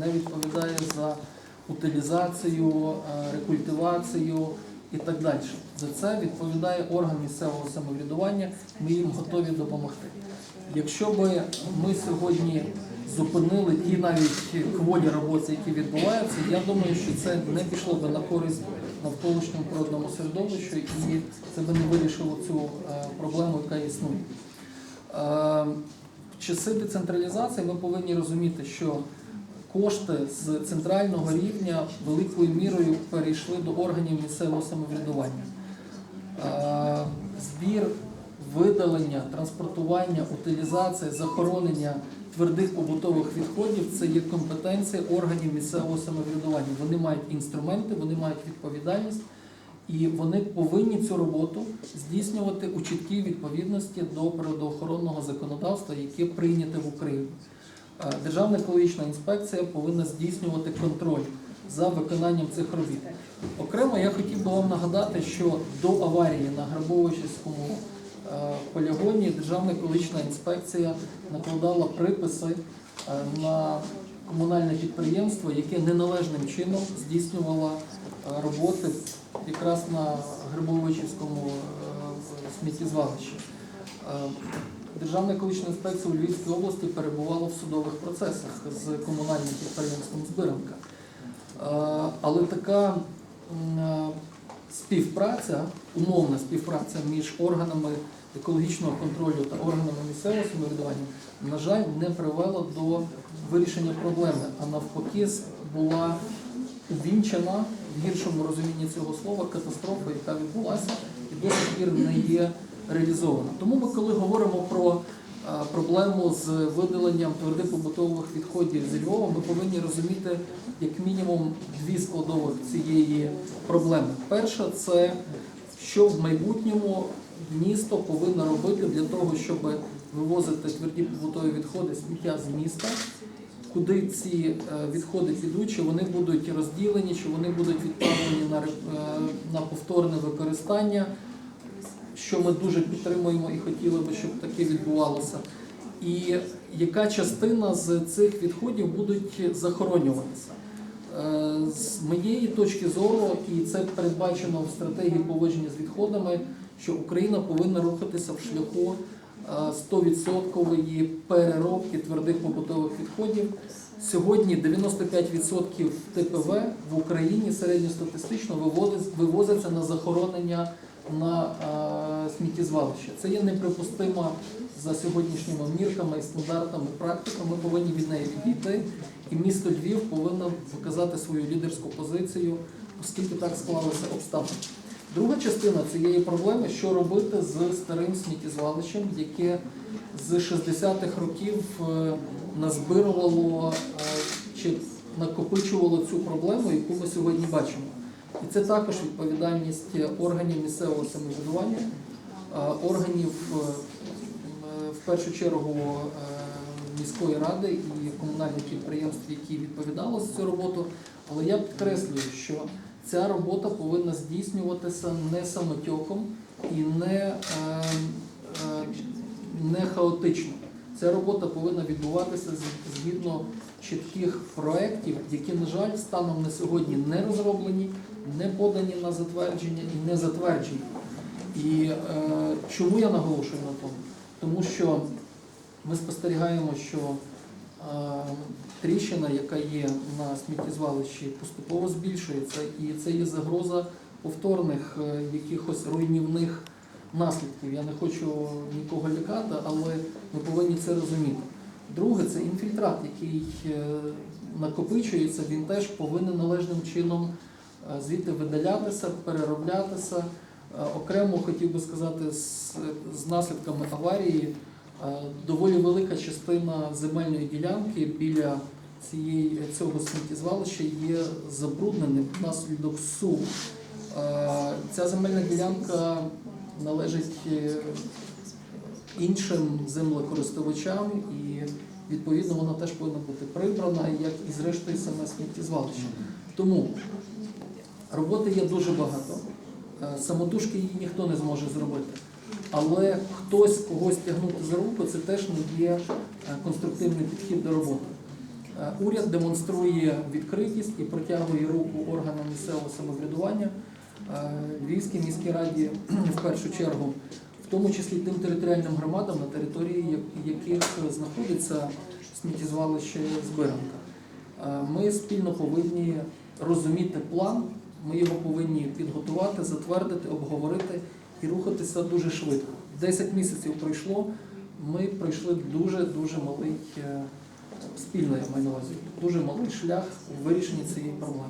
не відповідає за утилізацію, е, рекультивацію і так далі. За це відповідає орган місцевого самоврядування. Ми їм готові допомогти. Якщо би ми сьогодні зупинили ті навіть кволі роботи, які відбуваються, я думаю, що це не пішло би на користь навколишньому природному середовищу і це би не вирішило цю е, проблему, яка існує. Е, В часи децентралізації ми повинні розуміти, що кошти з центрального рівня великою мірою перейшли до органів місцевого самоврядування. Е, Збір, видалення, транспортування, утилізація, захоронення твердих побутових відходів це є компетенція органів місцевого самоврядування. Вони мають інструменти, вони мають відповідальність. І вони повинні цю роботу здійснювати у чіткій відповідності до природоохоронного законодавства, яке прийняте в Україні. Державна екологічна інспекція повинна здійснювати контроль за виконанням цих робіт. Окремо я хотів би вам нагадати, що до аварії на Грабовичівському е, полігоні Державна екологічна інспекція накладала приписи е, на комунальне підприємство, яке неналежним чином здійснювало е, роботи якраз на Грибовичівському сміттєзвалищі. Е, Державна екологічна інспекція у Львівській області перебувала в судових процесах з комунальним підприємством Збиранка. Е, Але така е, співпраця, умовна співпраця між органами екологічного контролю та органами місцевого самоврядування, на жаль, не привела до вирішення проблеми, а навпаки була увінчена в гіршому розумінні цього слова катастрофа, яка відбулася і до сих пір не є реалізована. Тому ми, коли говоримо про е, проблему з видаленням твердих побутових відходів зі Львова, ми повинні розуміти як мінімум дві складових цієї проблеми. Перша це що в майбутньому місто повинно робити для того, щоб вивозити тверді побутові відходи сміття з міста, куди ці е, відходи підуть, чи вони будуть розділені, чи вони будуть відправлені на, е, на повторне використання, що ми дуже підтримуємо і хотіли би, щоб таке відбувалося. І яка частина з цих відходів будуть захоронюватися? Е, З моєї точки зору, і це передбачено в стратегії поводження з відходами, що Україна повинна рухатися в шляху 100% переробки твердих побутових відходів. Сьогодні 95% ТПВ в Україні середньостатистично вивозиться на захоронення на е, сміттєзвалище. Це є неприпустимо за сьогоднішніми мірками і стандартами практиками. Ми повинні від неї відійти, і місто Львів повинно показати свою лідерську позицію, оскільки так склалися обставини. Друга частина цієї проблеми, що робити з старим сміттєзвалищем, яке з 60-х років е, назбирувало е, чи накопичувало цю проблему, яку ми сьогодні бачимо. І це також відповідальність органів місцевого самоврядування, е, органів в першу чергу міської ради і комунальних підприємств, які відповідали за цю роботу. Але я підкреслюю, що ця робота повинна здійснюватися не самотьоком і не, е, е, не хаотично. Ця робота повинна відбуватися згідно чітких проєктів, які, на жаль, станом на сьогодні не розроблені, не подані на затвердження і не затверджені. І е, чому я наголошую на тому? Тому що ми спостерігаємо, що тріщина, яка є на сміттєзвалищі, поступово збільшується, і це є загроза повторних е, якихось руйнівних наслідків. Я не хочу нікого лякати, але ми повинні це розуміти. Друге, це інфільтрат, який е, накопичується, він теж повинен належним чином е, звідти видалятися, перероблятися. Окремо хотів би сказати, з, наслідками аварії доволі велика частина земельної ділянки біля цієї, цього сміттєзвалища є забрудненим внаслідок су. Е, Ця земельна ділянка належить е, іншим землекористувачам і відповідно вона теж повинна бути прибрана, як і зрештою саме сміттєзвалище. Тому роботи є дуже багато. Е, Самотужки її ніхто не зможе зробити. Але хтось когось тягнути за руку, це теж не є е, конструктивний підхід до роботи. Е, Уряд демонструє відкритість і протягує руку органам місцевого самоврядування е, Львівській міській раді в першу чергу, в тому числі тим територіальним громадам, на території яких знаходиться сміттєзвалище Збиранка. Ми спільно повинні розуміти план, ми його повинні підготувати, затвердити, обговорити і рухатися дуже швидко. 10 місяців пройшло, ми пройшли дуже-дуже малий, спільний спільно я маю на увазі, дуже малий шлях у вирішенні цієї проблеми.